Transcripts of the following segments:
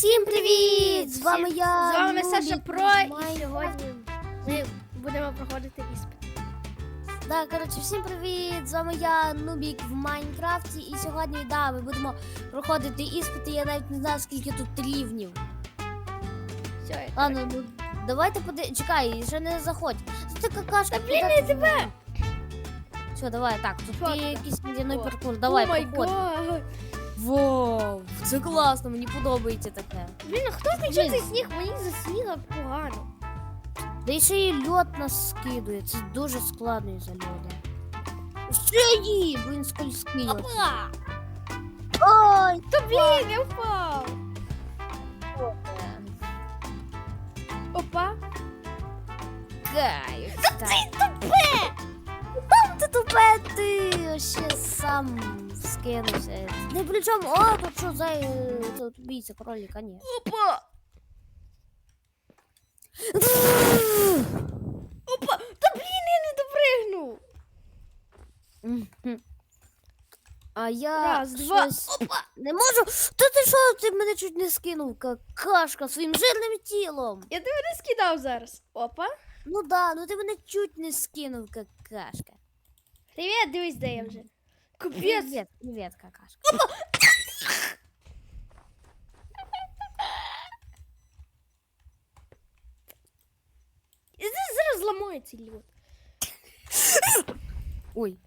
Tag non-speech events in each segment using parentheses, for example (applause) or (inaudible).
Всім привіт! З вами я. З вами Нубік Саша Про, і сьогодні ми будемо проходити іспит. Да, коротше, всім привіт! З вами я, Нубік в Майнкрафті. І сьогодні, да, ми будемо проходити іспити. Я навіть не знаю, скільки тут рівнів. Все, Ладно, ну давайте поди... Чекай, ще не заходь. Це ти какашка. Та, блін, я тебе! Все, давай, так, тут Що є ти? якийсь водяний О. паркур. Давай, О май проходь. гад! Вау, це класно, мені подобається таке. Блін, а хто Блін. знайшов цей сніг? Мені за сніга погано. Да і ще й льот нас скидує, це дуже складно із-за льода. Ще її, бо він скользкий. Опа! Ой, Та блін, я впав! Опа! кайф. Та ти тупе! Там ти тупе, ти ще сам скинувся. Не при чому, о, тут що за е, тут бійця кролика, ні. Опа! Опа! Та блін, я не допригнув! А я Раз, два, щось опа! не можу. Та ти що, ти мене чуть не скинув, какашка, своїм жирним тілом. Я тебе не скидав зараз. Опа! Ну да, ну ти мене чуть не скинув, какашка. Привіт, дивись, де я вже. Капець! Привет, привет, какашка. І це зараз зламається лід. Ой,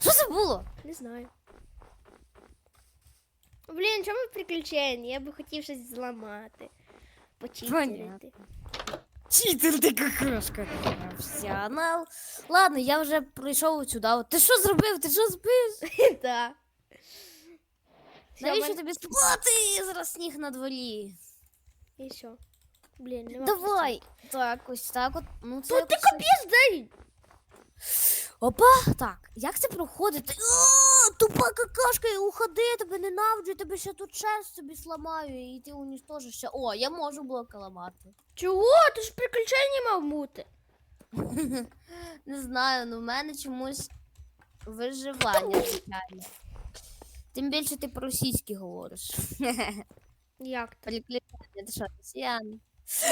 що це було? Не знаю. Блін, чому приключення? Я би хотів щось зламати. Почитерити. Понятно. Читер ти какашка. Професіонал. Ладно, я вже прийшов сюди. Ти що зробив? Ти що збив? (laughs) Так. Навіщо тобі спати? Зараз сніг на дворі. І що? Блін, нема. Давай. Так, ось так от. Ну, це Тут ти якось- капець дай! Опа, так, як це проходити? О, тупа какашка, і уходи, я тебе ненавиджу, я тебе ще тут шерсть собі сламаю, і ти уніштожиш ще. О, я можу блоки ламати. Чого? Ти ж приключення мав бути. (laughs) Не знаю, ну в мене чомусь виживання звичайно. Тим більше ти по-російськи говориш. (laughs) Як то? Переключання, ти що, росіян?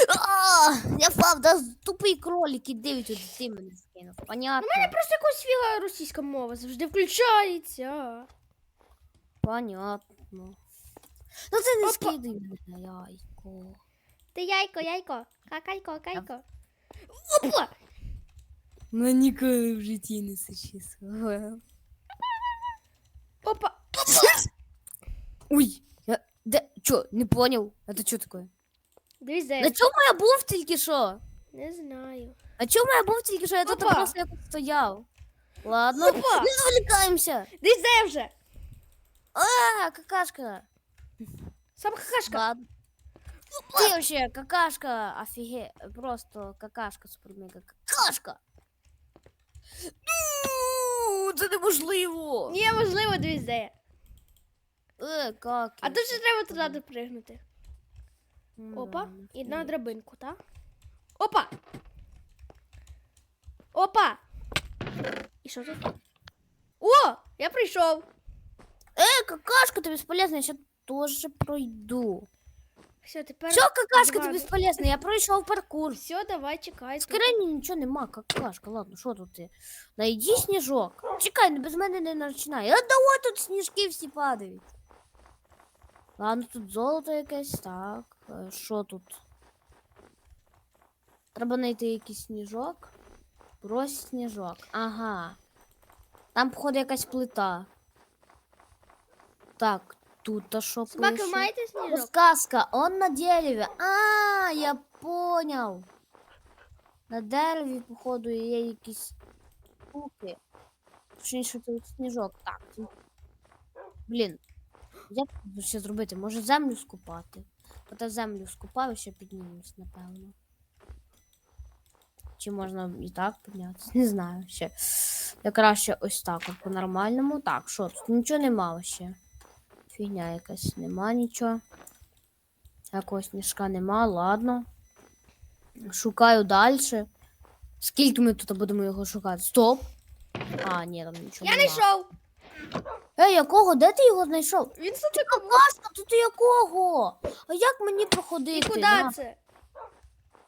А, я впав, да тупий кролик, іди від ти мене скинув. Понятно, У мене просто якась фіга російська мова завжди включається. понятно. Ну ти не Опа. скидай мене, яйко. Ти яйко, яйко, какайко, кайко. Опа! Ну ніколи в житті не сочувствував. Опа! Ой, я, де, чо, не понял? Это що таке? Дивись, де На я. чому я був тільки що? Не знаю. На чому я був тільки що? Я тут Опа. просто якось стояв. Ладно, Опа! не зволікаємося. Дивись, де я вже. А, какашка. Сам какашка. Ладно. Ты вообще какашка, офиге, просто какашка, супер-мега какашка. Ну, Це неможливо. Ні, можливо, дивись, де я. Е, как? А тут ще треба туди допригнути. М, Опа. да, І на офігеть. драбинку, так? Опа! Опа! І що тут? О! Я прийшов! Е, какашка, ты бесполезна, я сейчас тоже пройду. Все, тепер. Все, какашка, два. ты бесполезна, я пройшов паркур. Все, давай, чекай. Скрині нічого нема, какашка, ладно, що тут ти? Найди сніжок. Чекай, ну без мене не починай. А давай тут сніжки всі падають. Ладно, тут золото якесь, так. Е, Що тут? Треба знайти якийсь сніжок. Брось сніжок. Ага. Там, походу, якась плита. Так, тут то що Собаки, пише? маєте сніжок? Сказка, он на дереве. А, я понял. На дереві, походу, є якісь штуки. Точніше, тут сніжок. Так. Блін. Як тут ще зробити? Може землю скупати? Ота землю скупаю, ще піднімемось, напевно. Чи можна і так піднятися? Не знаю ще. Я краще ось так, от по-нормальному. Так, що тут? Нічого нема ще. Фігня якась, нема нічого. Якогось сніжка нема, ладно. Шукаю далі. Скільки ми тут будемо його шукати? Стоп! А, ні, там нічого Я знайшов! Ей, якого? Де ти його знайшов? Він тут Какашка, тут якого? А як мені проходити? І куди На. це?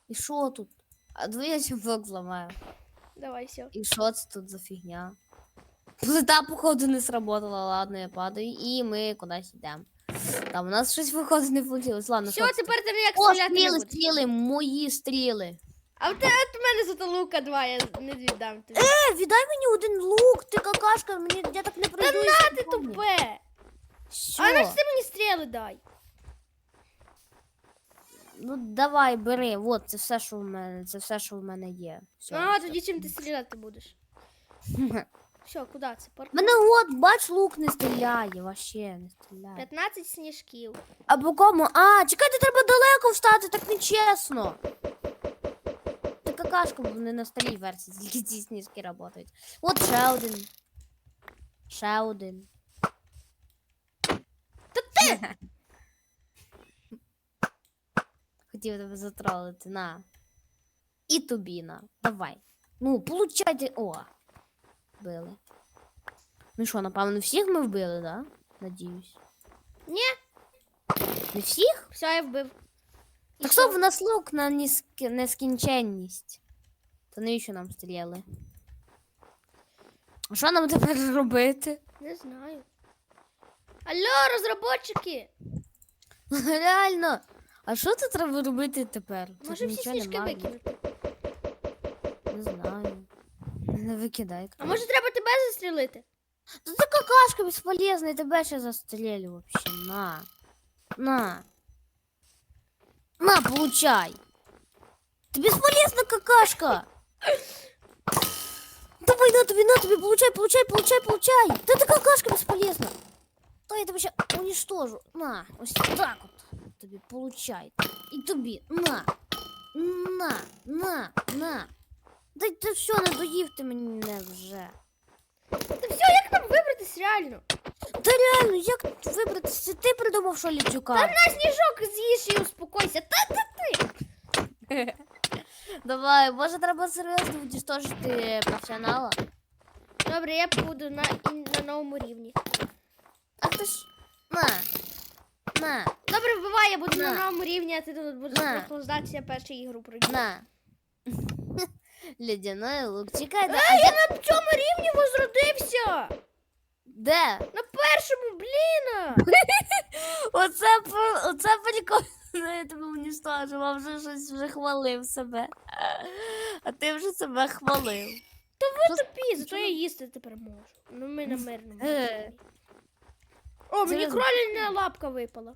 І що тут? А дві я ще блок зламаю. Давай, все. І що це тут за фігня? Плита, походу, не сработала, ладно, я падаю, і ми кудись йдемо. Там у нас щось виходить не вийшло. Ладно, Все, це? тепер ти ніяк О, стріляти не стріли, будеш. стріли, мої стріли. А тебе от мене зато лука два, я не віддам тобі. Е, віддай мені один лук, ти какашка, мені я так не пройду. на ти тупе! Що? А значить ти мені стріли дай. Ну давай, бери, от це все, що в мене, це все, що в мене є. Все, А, все. тоді чим ти стріляти будеш? (laughs) Все, куди це? Парк? Мене от, бач, лук не стріляє, вообще не стріляє. 15 сніжків. А по кому? А, чекайте, треба далеко встати, так нечесно. Ти какашка, бо не на старій версії, тільки (laughs) ці сніжки працюють. От ще один. Ще один. Та ти! (laughs) Хотів тебе затролити, на. І тобі на. Давай. Ну, получайте. О. Вбили. Ну що, напевно, всіх ми вбили, да? Надіюсь. Ні, Не всіх? все, я вбив. І Так що? що в нас лук на неск- нескінченність. То навіщо нам стріляли? А що нам тепер робити? Не знаю. Алло, розробники! (laughs) Реально. А що тут треба робити тепер? Тут Може всі нічого сніжки немає. викинути? Не знаю. Не викидай. А може треба тебе застрілити? Та ти какашка безполезна, я тебе ще застрелю вообще. На. На. На, получай. Ты бесполезна какашка. Давай, на тобі, на тобі, получай, получай, получай, получай. Да ты какашка бесполезна. То я тебе ще уничтожу. На, ось так от. Тобі получай. І тобі, на. На, на, на. Да ти все, не доїв ти мене вже. Та все, як нам вибратись реально? Та реально, як вибрати? Це ти придумав, що літюка? Та на сніжок з'їж і успокойся. Та та ти. (laughs) Давай, може треба серйозно уничтожити професіонала? Добре, я буду на, на новому рівні. А ти ж. На. На, Добре, вбивай, я буду на, На. новому рівні, а ти тут будеш На. наслаждатися першу ігру пройти. на. (laughs) Ледяной лук. Чекай, да, Е, а я на цьому рівні возродився! де? На першому, блін! (laughs) Оце, про- оце прикольно. Я тебе уничтожила, вже щось вже хвалив себе. А ти вже себе хвалив. Ви тупі, зато я їсти тепер можу. Ну ми на мирному. Е. О, мені Серйозно? кроліна лапка випала.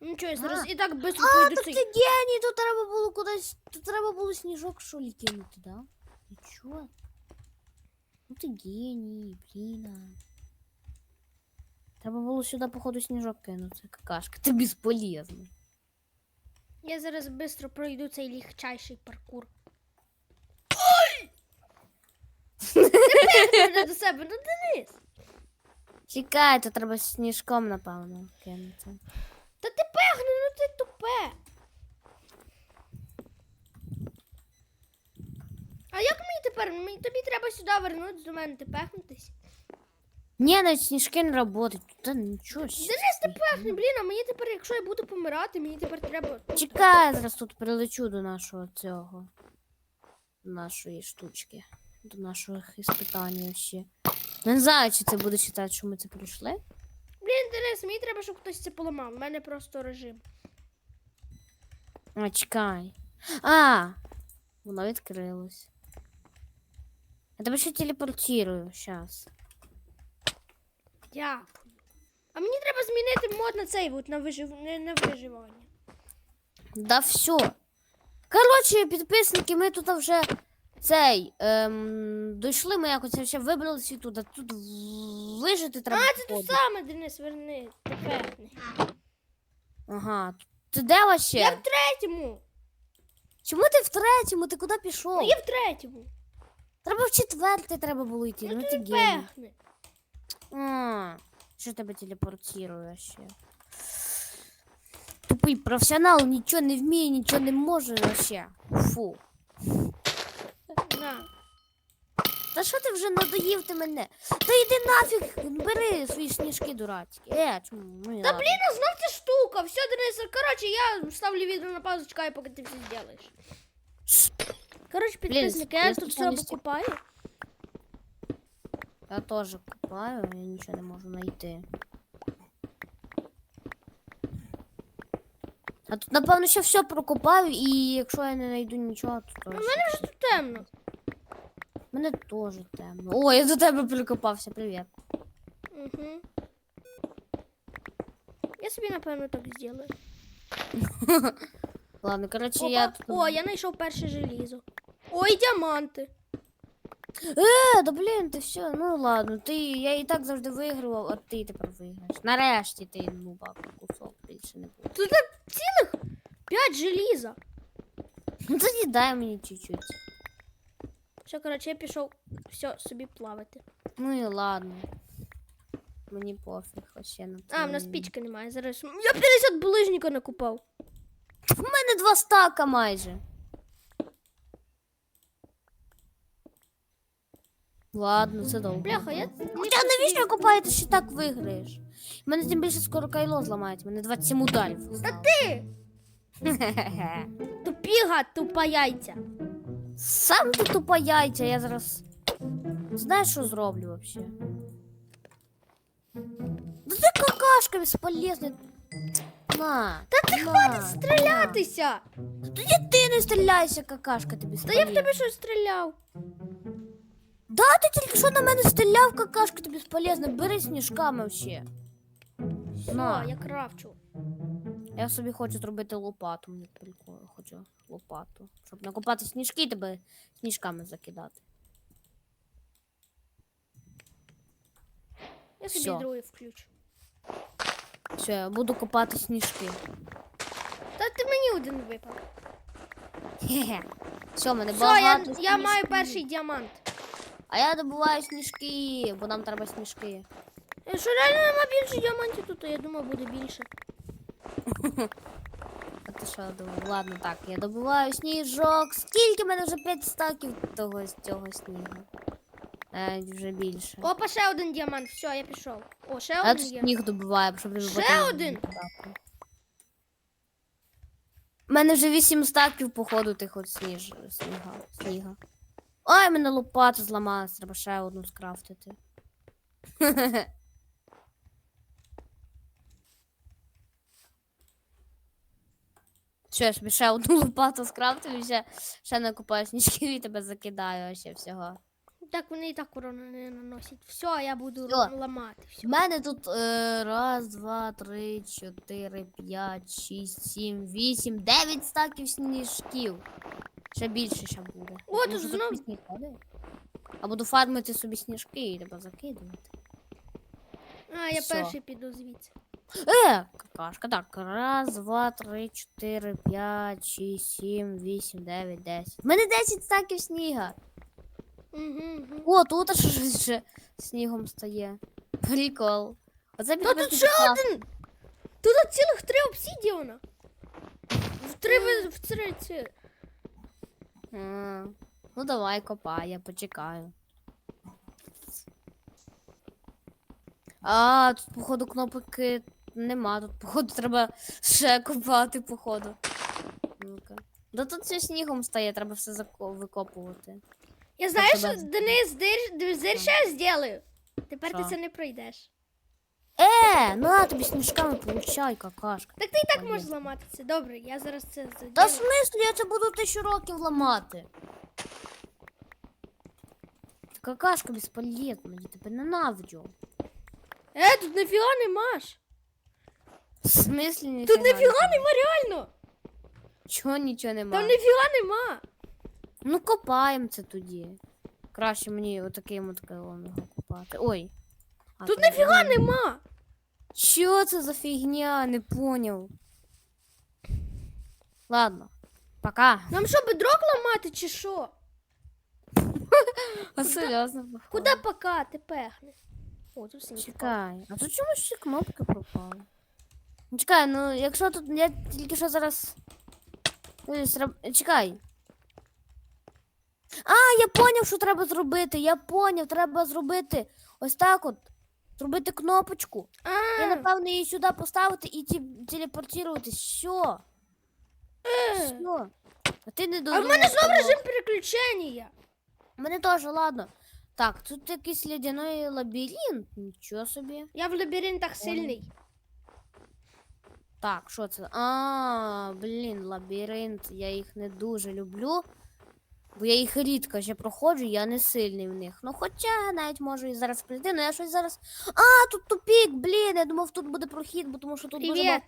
Нічого, я зараз А. і так швидко А, пойду так цей. ти геній, тут треба було кудись. Тут треба було сніжок що ли кинути, да? Нічого. Ну ти геній, блін. а. Треба було сюди, походу, сніжок кинути, какашка. Ти безполезний. Я зараз швидко пройду цей легчайший паркур. Ой! Не мене до себе, ну Денис. Чекай, то треба сніжком, напевно, кинути. Та ти пехни, ну ти тупе. А як мені тепер? Мені тобі треба сюди вернутися до мене, ти пехнутись. Ні, навіть сніжки не працюють. Та нічого. Денис, ти пехни, блін, а мені тепер, якщо я буду помирати, мені тепер треба. Чекай, я зараз тут прилечу до нашого цього. До нашої штучки. До наших іспитань ще. Не знаю, чи це буде вважати, що ми це пройшли. Блін, Денис, мені треба, щоб хтось це поламав. У мене просто режим. А, чекай. А! Воно відкрилось. Я тебе ще телепортирую зараз. Дякую. А мені треба змінити мод на цей от, на вижив... не на виживання. Да все. Коротше, підписники, ми тут вже цей. Ем, дійшли ми якось ще вибралися тут, а тут вижити треба. А, це те походу. саме, Денис, верни. Пехни. Ага. Ти де Я вообще? в третьому. Чому ти в третьому? Ти куди пішов? Ну, я в третьому. Треба в четвертий треба було йти. Ну, Ну, ти ти. А, що тебе телепортує ще? Тупий професіонал нічого не вміє, нічого не може вообще. Фу. На. Та що ти вже надоїв ти мене? Та йди нафіг, бери свої сніжки дурацькі. Е, чому? Ну, Та ладно. блін, а знов ця штука. Все, Денис, коротше, я ставлю відео на паузу, чекаю, поки ти все зробиш. Коротше, підписники, я я тут все спеціалістів. покупаю. Я теж купаю, я нічого не можу знайти. А тут, напевно, ще все прокопаю, і якщо я не знайду нічого, то У мене вже тут темно. Мене теж темно. О, я до тебе прикопався, привіт. Угу. Я собі, напевно, так зроблю. (laughs) Ладно, коротше, Опа. я тут. О, я знайшов перше желізо. Ой, діаманти. Е, да блін, ти все, ну ладно, ти, я і так завжди вигравав, а ти тепер виграєш. Нарешті ти нуба кусок більше не буде. Тут цілих п'ять желіза. Ну тоді дай мені чуть-чуть. Все, коротше, я пішов все собі плавати. Ну і ладно. Мені пофіг, вообще на А, в нас пічки немає. Зараз. Я 50 булижника накупав. В мене два стака майже. Ладно, це довго. Бляха, я. Хоча навіщо ви копаєте, що так виграєш? У мене тим більше скоро кайло зламають, мене 27 ударів. Та ти! Тупіга, тупа яйця. Сам ти тупа яйця, я зараз. Знаєш, що зроблю вообще? Да ти какашка безполезна. На. Та ти хватить Стрілятися! Тоді ти не стріляйся, какашка тобі Та я в тебе щось стріляв. Да, ти тільки що на мене стріляв, какашка тобі безполезна. Бери сніжками вообще. Все, На. я крафчу. Я собі хочу зробити лопату, мені прикольно, лопату. Щоб накопати сніжки тебе сніжками закидати. Я собі Всьо. другий включу. Все, я буду копати сніжки. Та ти мені один випав. Хе-хе. Все, в мене Все, я, багато я маю сніжків. перший діамант. А я добуваю сніжки, бо нам треба сніжки. Е, Що реально нема більше діамантів тут, а я думав буде більше. (laughs) Ти що думав? Ладно, так, я добуваю сніжок. Скільки в мене вже 5 стаків того з цього снігу? Навіть вже більше. Опа, ще один діамант. Все, я пішов. О, ще я один тут є. сніг добуваю, щоб не Ще один? У мене вже 8 стаків, походу, тих от сніж... сніга. сніга. Ой, мене лопата зламалась, треба ще одну скрафтити. (laughs) Що, собі ще одну лопату скрафтив і ще, ще накупаю сніжків і тебе закидаю ще всього. Так вони і так корону не наносять. Все, я буду Всьо. ламати. У Все. мене тут е, раз, два, три, чотири, п'ять, шість, сім, вісім, дев'ять стаків сніжків. Ще більше ще буде. О, Може, тут тут знов- сніг падає? А буду фармити собі сніжки і тебе закидувати. А, я Всьо. перший піду звідси. Е, какашка. Так, раз, два, три, чотири, п'ять, шість, сім, вісім, дев'ять, десять. У мене десять стаків сніга. О, тут аж ще снігом стає. Прикол. Оце Та тут ще один! Тут цілих три обсідіона. В три в три ці. А, Ну давай копай, я почекаю. А, тут, походу, кнопки нема. Тут, походу, треба ще копати, походу. Ну-ка. Да тут все снігом стає, треба все зако- викопувати. Я знаєш, тебе- Денис, зир ще зроблю. Тепер ти Що? це не пройдеш. Е, на тобі сніжками получай, какашка. Так ти і так можеш зламати це. Добре, я зараз це Та в заділю. смислі, я це буду тисячу років ламати. Ти какашка безполезна, я тебе ненавиджу. Е, тут нафіга нема ж. В смислі ніфіга Тут нафіга нема реально. Чого нічого Там немає? нафіга нема. Ну копаємо це тоді. Краще мені отаким от його копати. Ой. А, Тут ні. нема. Що це за фігня? Не поняв. Ладно. Пока. Нам що, бедрок ламати чи що? (laughs) А серйозно. Куди пока ти пехне? О, тут сніг. Чекай. А тут чомусь всі кнопки пропали. Ну, Чекай, ну якщо тут я тільки що зараз. Ой, сраб- Чекай. А, я поняв, що треба зробити. Я поняв, треба зробити ось так от. Зробити кнопочку. А, Я напевно її сюди поставити і ті, телепортуватись. Все. Все. А ти не а в додумав. мене знову того. режим переключення. У мене теж, ладно. Так, тут якийсь лядяний лабіринт. Нічого собі. Я в лабіринтах сильний. Так, що це? А, блін, лабіринт. Я їх не дуже люблю. Бо я їх рідко ще проходжу, я не сильний в них. Ну, хоча навіть можу і зараз прийти, але я щось зараз. А, тут тупік, блін, я думав, тут буде прохід, бо тому що тут дуже багато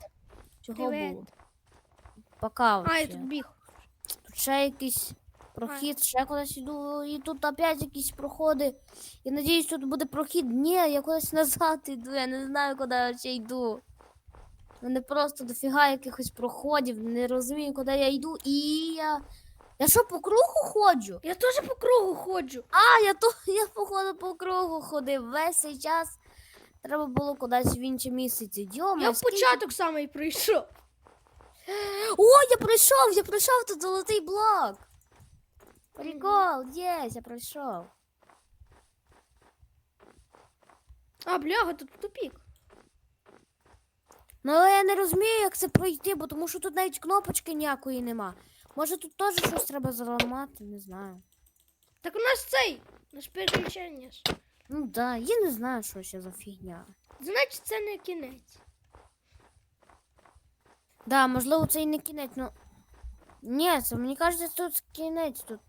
чого Привіт. було. Пока А, я тут біг. Тут ще якийсь прохід, ще кудись йду, і тут опять якісь проходи. Я надіюсь, тут буде прохід. Ні, я кудись назад йду, я не знаю, куди я ще йду. Мене просто дофіга якихось проходів, не розумію, куди я йду. І я. Я що по кругу ходжу? Я теж по кругу ходжу. А, я то (laughs) я походу по кругу ходив. Весь цей час треба було кудись в інше місце. Йома, Я в скільки- початок саме прийшов. (gasps) О, я пройшов, я пройшов тут золотий блок. Прикол, єс, я пройшов. А, бляга, тут тупік. Ну, але я не розумію, як це пройти, бо тому що тут навіть кнопочки ніякої нема. Може тут теж щось треба зламати, не знаю. Так у нас цей. Наш переключення ж. Ну да, я не знаю, що ще за фігня. Значить, це не кінець. Да, можливо, це і не кінець, ну. Ні, це мені кажеться, тут кінець тут.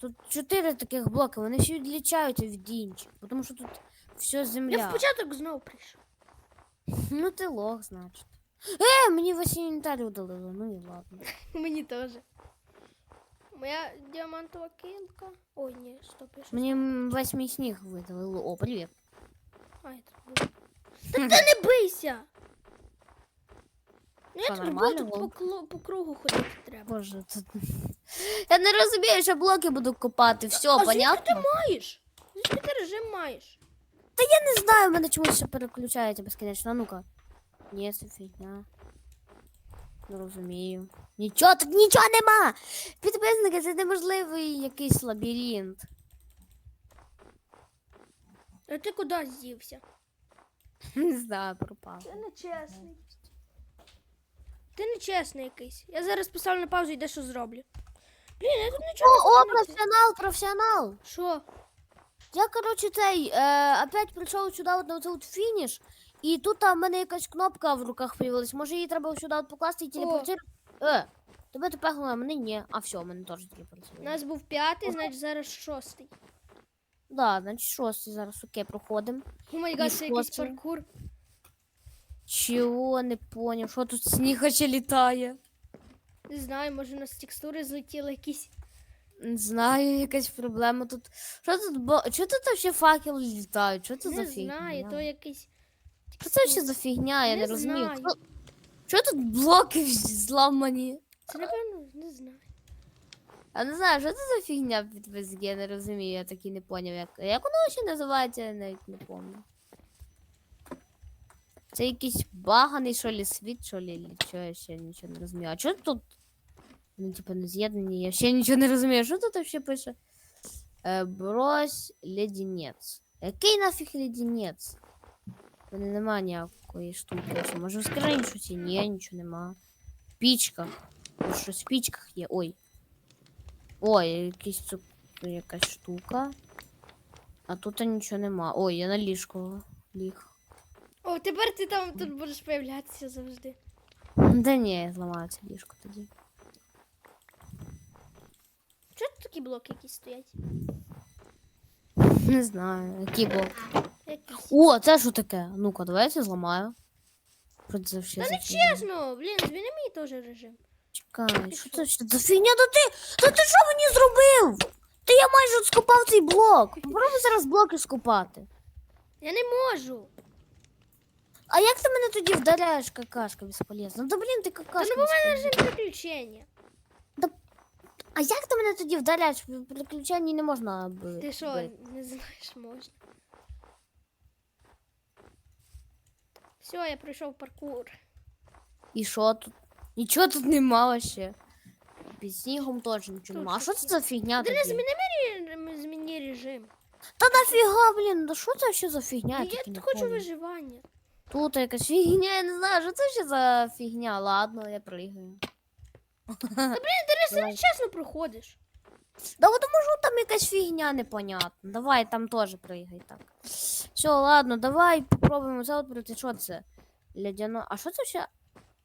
Тут чотири таких блоки, вони всі відлічаються від інших, тому що тут все земля. Я в початок знову прийшов. Ну ти лох, значить. Е, мені весь інвентар удалили, ну і ладно. (laughs) Мені теж. Моя діамантова кілка. Ой, ні, стоп, я щось. Мені м, весь мій сніг видалили. О, привіт. А, тут був. Та (laughs) ти не бийся! Ну, Що, я тут був, нормально було? по, по кругу ходити треба. Боже, тут. (laughs) Я не розумію, що блоки буду копати. Все, а звідки понятно? ти маєш? Звідки ти режим маєш? Я не знаю, мене чомусь ще переключається безкінечно. А ну-ка. Ні, це фігня. Не розумію. Нічого, тут нічого нема! Підписники, це неможливий якийсь лабіринт. А ти куди з'ївся? (laughs) Не знаю, пропав. Ти нечесний. Ти нечесний якийсь. Я зараз поставлю на паузу і дещо зроблю. Блін, я тут нічого О, о, не зроблю. професіонал, професіонал! Що? Я, короче, цей, е, опять прийшов сюди от на цей фініш, і тут а, в мене якась кнопка в руках появилась. Може її треба сюди от покласти і телепортувати? Е, тебе тепехнуло, а мене ні. А все, мене теж У нас був п'ятий, значить зараз шостий. Да, значить шостий зараз окей, проходимо. О май гад, це якийсь паркур. Чого не поняв, що тут сніг ще літає? Не знаю, може у нас текстури злетіли якісь. Не знаю, якась проблема тут. Що тут, бо... Чого тут вообще факели літають? Що це за Не фігня? знаю, то якийсь. Що це ще за фігня? Я не, Не розумію. знаю. Хто... Чого тут блоки зламані? Це напевно, не знаю. Я не знаю, що це за фігня під ВСГ, я не розумію, я таки не поняв, як. Як воно ще називається, я навіть не пам'ятаю. Це якийсь баганий, що лі світ, що лі, що я ще нічого не розумію. А що тут? Ну, типу, не з'єднані, я ще нічого не розумію. Що тут ще пише? Е, брось леденець. Який нафіг леденець? У мене нема ніякої штуки. Що, може в скрині щось є? Ні, нічого нема. В пічках. Може, щось в пічках є. Ой. Ой, якийсь цук... якась штука. А тут нічого нема. Ой, я на ліжку ліг. О, тепер ти там тут будеш появлятися завжди. Да ні, я зламаю це ліжко тоді. Такі блоки якісь стоять? Не знаю, який блок. Якісь. О, це що таке? Ну-ка, давай я це зламаю. Та не чесно, блін, зміни мій теж режим. Чекай, що це ще за фігня? Та ти, та ти що мені зробив? Та я майже скопав цей блок. Попробуй зараз блоки скопати. Я не можу. А як ти мене тоді вдаряєш, какашка безполезна? Да блін, ти Та какашка. ну бо в мене режим переключення. А як ти мене тоді вдаряєш? В переключенні не можна бити. Ти що, не знаєш, можна. Все, я пройшов паркур. І що тут? Нічого тут нема ще. під снігом теж нічого нема. А що це за фігня Денис, таке? зміни мені зміни режим. Та нафіга, блін, ну що це ще за фігня? Ну, Я не тут хочу понял. виживання. Тут якась фігня, я не знаю, що це ще за фігня. Ладно, я пригаю. Денис, ти Давай. чесно проходиш. Да от може там якась фігня непонятна. Давай там теж пригай так. Все, ладно, давай попробуємо це от. Що це? Лядяно. А що це ще?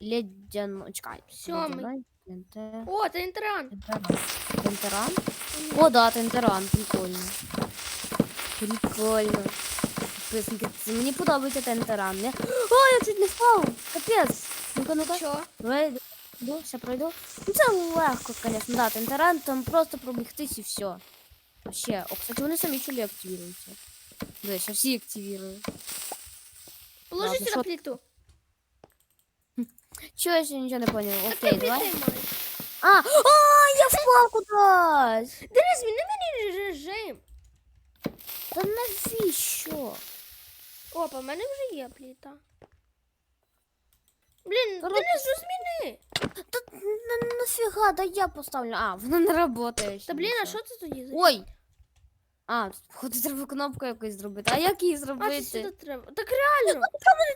Лядяно. Чекай. Сьомий. Тенте- О, це інтеран. Тентеран. Тентеран? О, да, тентеран, прикольно. Прикольно. Підписники, це мені подобається тентеран. Я... О, я чуть не впав! Капець! Ну-ка, ну-ка. Що? Давай, йду, все пройду. Ну це легко, конечно, да, тентеран, там просто пробігтись і все. Вообще, о, кстати, вони самі чулі активіруються. Дивись, я всі активірую. Положи Ладно, сюди що- плиту. Чого я ще нічого не поняв? Окей, ти давай. маєш. А, а, я впав кудись! Денис, зміни мені режим. Та навіщо? Опа, в мене вже є плита. Блін, Денис, ну зміни. Та на, нафіга, да я поставлю. А, воно не працює. Та блін, а що це тоді? за Ой! А, походу, треба кнопку якось зробити. А як її А, це зробити? сюди треба. Так реально.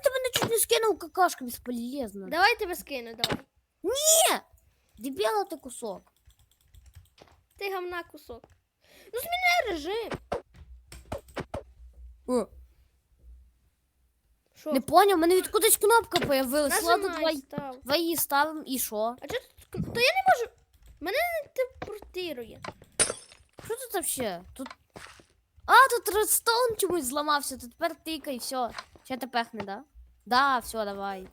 Ти мене чуть не скинув какашка безполезно. Давай тебе скину, давай. Дебіла ти кусок. Ти гамна кусок. Ну зміни режим. О, Що? не поняв, у мене відкудись кнопка появилась. Ладно, давай, став. давай її ставимо і що? А чого тут? Та я не можу. Мене не телепортирує. Що тут вообще? Тут. А, тут редстоун чомусь зламався, тут тепер тикай, все. Ще ти пехне, да? Да, все, давай.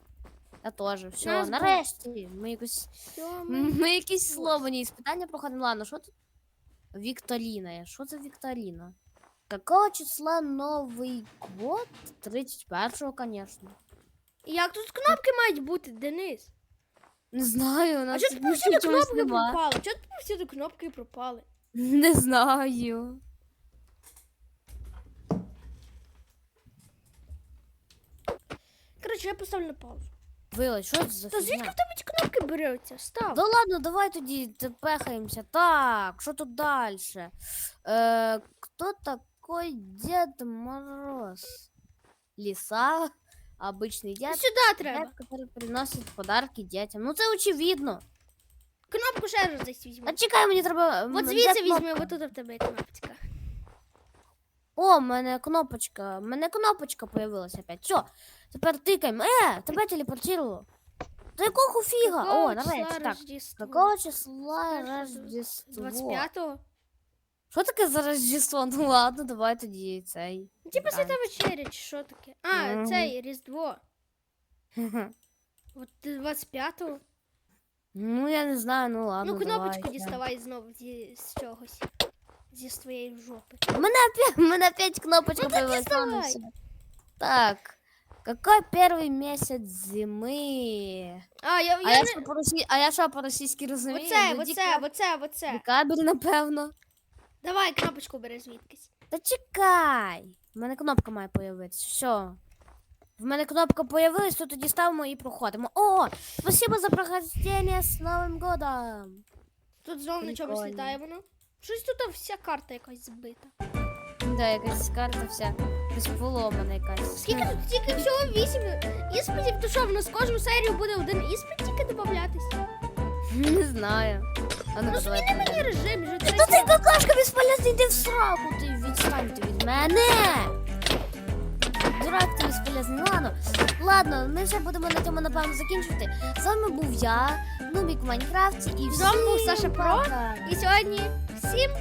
Я теж. Все, Нас нарешті. Ми якось. Все, ми... Ми якісь сломані іспитання проходимо. Ладно, що тут? Вікторина. Що це Вікторина? Какого числа новий год? 31-го, конечно. Як тут кнопки мають бути, Денис? Не знаю, у А нас чого тут тут повсюди кнопки нема. пропали? Чого тут повсюди кнопки пропали? Не знаю. Коротше, я поставлю на паузу. Вилазь, що це за Та звідки фігня? в тебе ці кнопки беруться? Став. Да ладно, давай тоді пехаємося. Так, що тут далі? Е, кто такой Дед Мороз? Лиса, (laughs) обычный дед, Сюди треба. дед, который приносит подарки детям. Ну це очевидно. Кнопку ще раз десь візьму. А чекай, мені треба. м, От де звідси кнопка? візьми, от тут в тебе є кнопочка. О, в мене кнопочка. в мене кнопочка появилась опять. Все, тепер тикаємо. Е, тебе телепортировало. До якого фіга? Какого О, числа нарешті. Так. Рождество? Какого числа Перше, Рождество? 25-го? Що таке за Рождество? (laughs) Ну ладно, давай тоді цей. Ну, Типа граємо. свята вечеря, чи що таке? А, Мгм. цей Різдво. (laughs) От 25-го. Ну, я не знаю, ну ладно. Ну, кнопочку давай, діставай знову зі, з чогось. Зі своєї жопи. У мене опять, у мене опять кнопочка Ну, так появилась. ладно, діставай. всё. Так. Какой первый месяц зимы? А, я, А я я не... що по-росі... а я що по-російськи розумію? Оце, Ну, оце, діка- оце, оце. Декабрь, напевно. Давай кнопочку бери звідкись. Та чекай. У мене кнопка має появитися. Все. В мене кнопка появилась, то тоді ставимо і проходимо. О, спасибо за прохождение з Новим годом. Тут знову на чомусь Прикольно. літає воно. Щось тут вся карта якась збита. Да, якась карта вся якась поломана якась. Скільки тут тільки всього вісім іспитів, то що в нас кожну серію буде один іспит тільки додатись? Не знаю. А Ну давай зміни мені режим, вже Та ти какашка безполезний, йди в сраку, ти відстаньте від мене. Дурак ти безполезний. Ну ладно. Ладно, ми вже будемо на цьому напевно закінчувати. З вами був я, Нубік в Майнкрафті і З вами був Саша Про. пока. І сьогодні всім